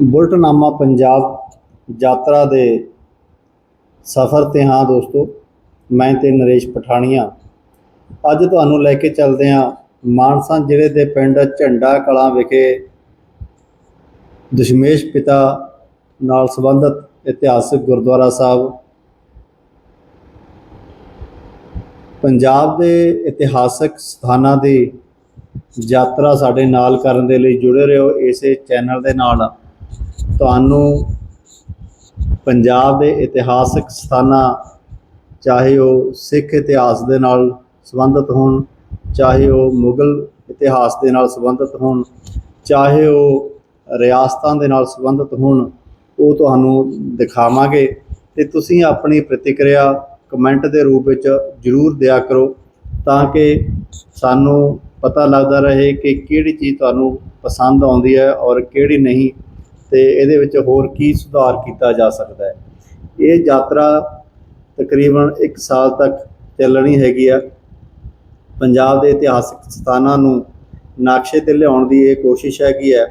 ਬੁਲਟਨਾਮਾ ਪੰਜਾਬ ਯਾਤਰਾ ਦੇ ਸਫ਼ਰ ਤੇ ਹਾਂ ਦੋਸਤੋ, ਮੈਂ ਤੇ ਨਰੇਸ਼ ਪਠਾਣੀਆਂ। ਅੱਜ ਤੁਹਾਨੂੰ ਲੈ ਕੇ ਚੱਲਦੇ ਹਾਂ ਮਾਨਸਾ ਜ਼ਿਲ੍ਹੇ ਦੇ ਪਿੰਡ ਝੰਡਾ ਕਲਾਂ ਵਿਖੇ ਦਸ਼ਮੇਸ਼ ਪਿਤਾ ਨਾਲ ਸੰਬੰਧਿਤ ਇਤਿਹਾਸਕ ਗੁਰਦੁਆਰਾ ਸਾਹਿਬ। ਪੰਜਾਬ ਦੇ ਇਤਿਹਾਸਕ ਸਥਾਨਾਂ ਦੀ ਯਾਤਰਾ ਸਾਡੇ ਨਾਲ ਕਰਨ ਦੇ ਲਈ ਜੁੜੇ ਰਹੋ, ਇਸੇ ਚੈਨਲ ਦੇ ਨਾਲ। ਤੁਹਾਨੂੰ ਪੰਜਾਬ ਦੇ ਇਤਿਹਾਸਕ ਸਥਾਨਾਂ, ਚਾਹੇ ਉਹ ਸਿੱਖ ਇਤਿਹਾਸ ਦੇ ਨਾਲ ਸੰਬੰਧਿਤ ਹੋਣ, ਚਾਹੇ ਉਹ ਮੁਗਲ ਇਤਿਹਾਸ ਦੇ ਨਾਲ ਸੰਬੰਧਿਤ ਹੋਣ, ਚਾਹੇ ਉਹ ਰਿਆਸਤਾਂ ਦੇ ਨਾਲ ਸੰਬੰਧਿਤ ਹੋਣ, ਉਹ ਤੁਹਾਨੂੰ ਦਿਖਾਵਾਂਗੇ ਤੇ ਤੁਸੀਂ ਆਪਣੀ ਪ੍ਰਤੀਕਿਰਿਆ ਕਮੈਂਟ ਦੇ ਰੂਪ ਵਿੱਚ ਜਰੂਰ ਦਿਆ ਕਰੋ ਤਾਂ ਕਿ ਸਾਨੂੰ ਪਤਾ ਲੱਗਦਾ ਰਹੇ ਕਿ ਕਿਹੜੀ ਚੀਜ਼ ਤੁਹਾਨੂੰ ਪਸੰਦ ਆਉਂਦੀ ਹੈ ਔਰ ਕਿਹੜੀ ਨਹੀਂ। ਤੇ ਇਹਦੇ ਵਿੱਚ ਹੋਰ ਕੀ ਸੁਧਾਰ ਕੀਤਾ ਜਾ ਸਕਦਾ ਹੈ? ਇਹ ਯਾਤਰਾ ਤਕਰੀਬਨ 1 ਸਾਲ ਤੱਕ ਚੱਲਣੀ ਹੈਗੀ ਆ। ਪੰਜਾਬ ਦੇ ਇਤਿਹਾਸਕ ਸਥਾਨਾਂ ਨੂੰ ਨਕਸ਼ੇ ਤੇ ਲਿਆਉਣ ਦੀ ਇਹ ਕੋਸ਼ਿਸ਼ ਹੈਗੀ ਹੈ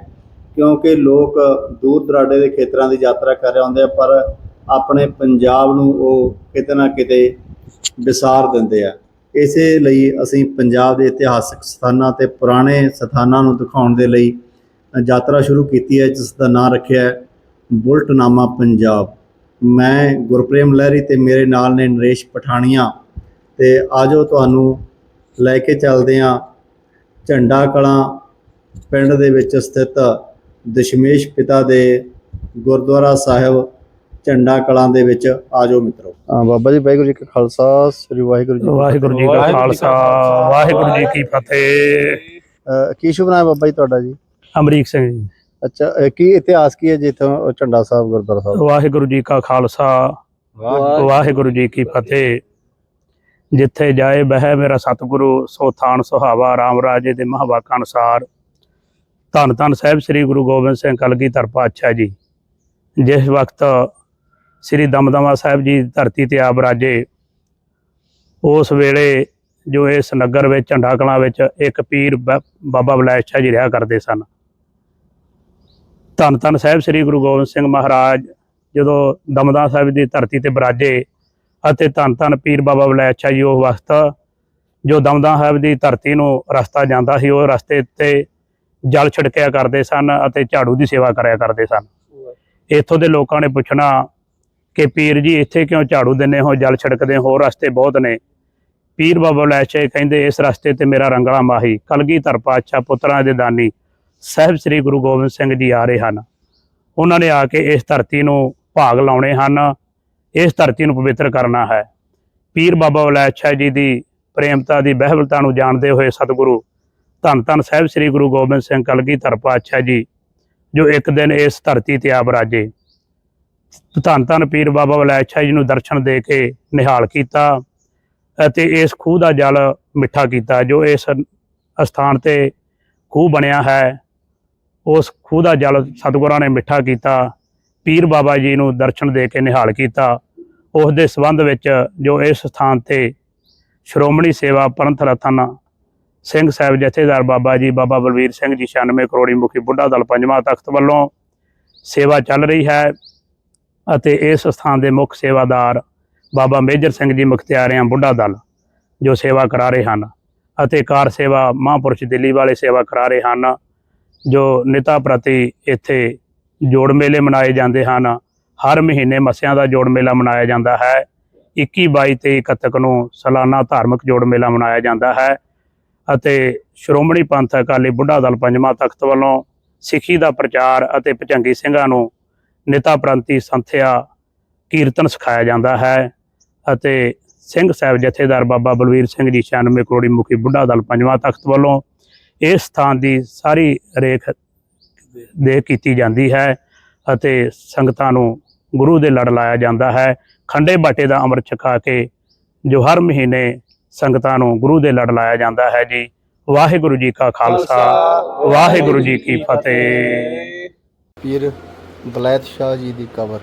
ਕਿਉਂਕਿ ਲੋਕ ਦੂਰ ਦਰਾਡੇ ਦੇ ਖੇਤਰਾਂ ਦੀ ਯਾਤਰਾ ਕਰ ਰਹੇ ਹੁੰਦੇ ਆ, ਪਰ ਆਪਣੇ ਪੰਜਾਬ ਨੂੰ ਉਹ ਕਿਤੇ ਨਾ ਕਿਤੇ ਵਿਸਾਰ ਦਿੰਦੇ ਆ। ਇਸੇ ਲਈ ਅਸੀਂ ਪੰਜਾਬ ਦੇ ਇਤਿਹਾਸਕ ਸਥਾਨਾਂ ਤੇ ਪੁਰਾਣੇ ਸਥਾਨਾਂ ਨੂੰ ਦਿਖਾਉਣ ਦੇ ਲਈ ਯਾਤਰਾ ਸ਼ੁਰੂ ਕੀਤੀ ਹੈ ਜਿਸ ਦਾ ਨਾਮ ਰੱਖਿਆ ਹੈ ਬੁਲਟਨਾਮਾ ਪੰਜਾਬ। ਮੈਂ ਗੁਰਪ੍ਰੇਮ ਲਹਿਰੀ ਤੇ ਮੇਰੇ ਨਾਲ ਨੇ ਨਰੇਸ਼ ਪਠਾਣੀਆਂ। ਤੇ ਆਜੋ ਤੁਹਾਨੂੰ ਲੈ ਕੇ ਚੱਲਦੇ ਹਾਂ ਝੰਡਾ ਕਲਾਂ ਪਿੰਡ ਦੇ ਵਿੱਚ ਸਥਿਤ ਦਸ਼ਮੇਸ਼ ਪਿਤਾ ਦੇ ਗੁਰਦੁਆਰਾ ਸਾਹਿਬ ਝੰਡਾ ਕਲਾਂ ਦੇ ਵਿੱਚ। ਆਜੋ ਮਿੱਤਰੋ। ਬਾਬਾ ਜੀ ਵਾਹਿਗੁਰੂ ਜੀ ਕਾ ਖਾਲਸਾ ਸ੍ਰੀ ਵਾਹਿਗੁਰੂ ਜੀ ਵਾਹਿਗੁਰੂ ਜੀ ਕਾ ਖਾਲਸਾ ਵਾਹਿਗੁਰੂ ਜੀ ਕੀ ਫਤਿਹ। ਕੀ ਸ਼ੁਭ ਨਾਮ ਹੈ ਬਾਬਾ ਜੀ ਤੁਹਾਡਾ ਜੀ? ਅਮਰੀਕ ਸਿੰਘ ਜੀ। ਅੱਛਾ ਕੀ ਇਤਿਹਾਸ ਕੀ ਹੈ ਜਿੱਥੋਂ ਝੰਡਾ ਸਾਹਿਬ ਗੁਰਦੁਆਰਾ ਸਾਹਿਬ? ਵਾਹਿਗੁਰੂ ਜੀ ਕਾ ਖਾਲਸਾ ਵਾਹਿਗੁਰੂ। ਜੀ ਕੀ ਫਤਿਹ। ਜਿੱਥੇ ਜਾਏ ਬਹਿ ਮੇਰਾ ਸਤਿਗੁਰੂ ਸੋ ਥਾਨ ਸੁਹਾਵਾ ਰਾਮ ਰਾਜੇ ਦੇ ਮਹਾਵਾਕਾਂ ਅਨੁਸਾਰ। ਧੰਨ ਧੰਨ ਸਾਹਿਬ ਸ੍ਰੀ ਗੁਰੂ ਗੋਬਿੰਦ ਸਿੰਘ ਕਲਗੀਧਰ ਪਾਤਸ਼ਾਹ ਜੀ। ਜਿਸ ਵਕਤ ਸ੍ਰੀ ਦਮਦਮਾ ਸਾਹਿਬ ਜੀ ਧਰਤੀ ਤੇ ਆ ਬਰਾਜੇ ਉਸ ਵੇਲੇ ਜੋ ਇਸ ਨਗਰ ਵਿੱਚ ਝੰਡਾ ਕਲਾਂ ਵਿੱਚ ਇੱਕ ਪੀਰ ਬ- ਬਾਬਾ ਬਲੈਸ਼ ਸ਼ਾਹ ਜੀ ਰਿਹਾ ਕਰਦੇ ਸਨ। ਧੰਨ ਧੰਨ ਸਾਹਿਬ ਸ੍ਰੀ ਗੁਰੂ ਗੋਬਿੰਦ ਸਿੰਘ ਮਹਾਰਾਜ, ਜਦੋਂ ਦਮਦਮਾ ਸਾਹਿਬ ਦੀ ਧਰਤੀ ਤੇ ਬਰਾਜੇ ਅਤੇ ਧੰਨ ਧੰਨ ਪੀਰ ਬਾਬਾ ਬਲੈਸ਼ ਸ਼ਾਹ ਜੀ, ਉਹ ਵਕਤ ਜੋ ਦਮਦਮਾ ਸਾਹਿਬ ਦੀ ਧਰਤੀ ਨੂੰ ਰਸਤਾ ਜਾਂਦਾ ਸੀ, ਉਹ ਰਸਤੇ ਤੇ ਜਲ ਛਿੜਕਿਆ ਕਰਦੇ ਸਨ ਅਤੇ ਝਾੜੂ ਦੀ ਸੇਵਾ ਕਰਿਆ ਕਰਦੇ ਸਨ। ਇੱਥੋਂ ਦੇ ਲੋਕਾਂ ਨੇ ਪੁੱਛਣਾ ਕਿ ਪੀਰ ਜੀ, ਇੱਥੇ ਕਿਉਂ ਝਾੜੂ ਦਿੰਦੇ ਹੋ, ਜਲ ਛਿੜਕਦੇ ਹੋ ਹੋਰ ਰਸਤੇ ਬਹੁਤ ਨੇ। ਪੀਰ ਬਾਬਾ ਲੈਚੇ ਕਹਿੰਦੇ, ਇਸ ਰਸਤੇ ਤੇ ਮੇਰਾ ਰੰਗਲਾ ਮਾਹੀ, ਕਲਗੀ ਕਲਗੀਧਰ ਪਾਤਸ਼ਾਹ ਪੁੱਤਰਾਂ ਦੇ ਦਾਨੀ ਸਾਹਿਬ ਸ੍ਰੀ ਗੁਰੂ ਗੋਬਿੰਦ ਸਿੰਘ ਜੀ ਆ ਰਹੇ ਹਨ। ਉਹਨਾਂ ਨੇ ਆ ਕੇ ਇਸ ਧਰਤੀ ਨੂੰ ਭਾਗ ਲਾਉਣੇ ਹਨ। ਇਸ ਧਰਤੀ ਨੂੰ ਪਵਿੱਤਰ ਕਰਨਾ ਹੈ। ਪੀਰ ਬਾਬਾ ਲੈਚਾ ਜੀ ਦੀ ਪ੍ਰੇਮਤਾ ਦੀ ਬਹਿਬਲਤਾ ਨੂੰ ਜਾਣਦੇ ਹੋਏ ਸਤਿਗੁਰੂ ਧੰਨ ਧੰਨ ਸਾਹਿਬ ਸ੍ਰੀ ਗੁਰੂ ਗੋਬਿੰਦ ਸਿੰਘ ਕਲਗੀਧਰ ਪਾਤਸ਼ਾਹ ਜੀ, ਜੋ ਇੱਕ ਦਿਨ ਇਸ ਧਰਤੀ ਤੇ ਆਪ ਰਾਜੇ। ਧੰਨ ਧੰਨ ਪੀਰ ਬਾਬਾ ਵਲੈਛਾ ਜੀ ਨੂੰ ਦਰਸ਼ਨ ਦੇ ਕੇ ਨਿਹਾਲ ਕੀਤਾ ਅਤੇ ਇਸ ਖੂਹ ਦਾ ਜਲ ਮਿੱਠਾ ਕੀਤਾ, ਜੋ ਇਸ ਅਸਥਾਨ ਤੇ ਖੂਹ ਬਣਿਆ ਹੈ। ਉਸ ਖੂਹ ਦਾ ਜਲ ਸਤਿਗੁਰਾਂ ਨੇ ਮਿੱਠਾ ਕੀਤਾ, ਪੀਰ ਬਾਬਾ ਜੀ ਨੂੰ ਦਰਸ਼ਨ ਦੇ ਕੇ ਨਿਹਾਲ ਕੀਤਾ। ਉਸ ਦੇ ਸੰਬੰਧ ਵਿੱਚ ਜੋ ਇਸ ਸਥਾਨ ਤੇ ਸ਼੍ਰੋਮਣੀ ਸੇਵਾ ਪੰਥ ਰਤਨ ਸਿੰਘ ਸਾਹਿਬ ਜਥੇਦਾਰ ਬਾਬਾ ਜੀ, ਬਾਬਾ ਬਲਵੀਰ ਸਿੰਘ ਜੀ 96 ਕਰੋੜੀ ਮੁਖੀ ਬੁੱਢਾ ਦਲ ਪੰਜਵਾਂ ਤਖਤ ਵੱਲੋਂ ਸੇਵਾ ਚੱਲ ਰਹੀ ਹੈ ਅਤੇ ਇਸ ਸਥਾਨ ਦੇ ਮੁੱਖ ਸੇਵਾਦਾਰ ਬਾਬਾ ਮੇਜਰ ਸਿੰਘ ਜੀ ਮੁਖਤਿਆਰਿਆਂ ਬੁੱਢਾ ਦਲ ਜੋ ਸੇਵਾ ਕਰਾ ਰਹੇ ਹਨ ਅਤੇ ਕਾਰ ਸੇਵਾ ਮਹਾਂਪੁਰਸ਼ ਦਿੱਲੀ ਵਾਲੇ ਸੇਵਾ ਕਰਾ ਰਹੇ ਹਨ। ਜੋ ਨੇਤਾ ਪ੍ਰਤੀ ਇੱਥੇ ਜੋੜ ਮੇਲੇ ਮਨਾਏ ਜਾਂਦੇ ਹਨ, ਹਰ ਮਹੀਨੇ ਮੱਸਿਆਂ ਦਾ ਜੋੜ ਮੇਲਾ ਮਨਾਇਆ ਜਾਂਦਾ ਹੈ। 21 22 ਤੇ 31 ਨੂੰ ਸਾਲਾਨਾ ਧਾਰਮਿਕ ਜੋੜ ਮੇਲਾ ਮਨਾਇਆ ਜਾਂਦਾ ਹੈ ਅਤੇ ਸ਼੍ਰੋਮਣੀ ਪੰਥ ਅਕਾਲੀ ਬੁੱਢਾ ਦਲ ਪੰਜਵਾਂ ਤਖਤ ਵੱਲੋਂ ਸਿੱਖੀ ਦਾ ਪ੍ਰਚਾਰ ਅਤੇ ਭਜੰਗੀ ਸਿੰਘਾਂ ਨੂੰ ਨਿਤਾ ਪ੍ਰੰਤੀ ਸੰਥਿਆ ਕੀਰਤਨ ਸਿਖਾਇਆ ਜਾਂਦਾ ਹੈ ਅਤੇ ਸਿੰਘ ਸਾਹਿਬ ਜਥੇਦਾਰ ਬਾਬਾ ਬਲਵੀਰ ਸਿੰਘ ਜੀ 96 ਕਰੋੜੀ ਮੁਖੀ ਬੁੱਢਾ ਦਲ ਪੰਜਵਾਂ ਤਖਤ ਵੱਲੋਂ ਇਸ ਸਥਾਨ ਦੀ ਸਾਰੀ ਰੇਖ ਦੇਖ ਕੀਤੀ ਜਾਂਦੀ ਹੈ ਅਤੇ ਸੰਗਤਾਂ ਨੂੰ ਗੁਰੂ ਦੇ ਲੜ ਲਾਇਆ ਜਾਂਦਾ ਹੈ। ਖੰਡੇ ਬਾਟੇ ਦਾ ਅੰਮ੍ਰਿਤ ਛਕਾ ਕੇ ਜੋ ਹਰ ਮਹੀਨੇ ਸੰਗਤਾਂ ਨੂੰ ਗੁਰੂ ਦੇ ਲੜ ਲਾਇਆ ਜਾਂਦਾ ਹੈ ਜੀ। ਵਾਹਿਗੁਰੂ ਜੀ ਕਾ ਖਾਲਸਾ। ਵਾਹਿਗੁਰੂ ਜੀ ਕੀ ਫਤਿਹ। ਪੀਰ ਬਲੈਤ ਸ਼ਾਹ ਜੀ ਦੀ ਕਬਰ।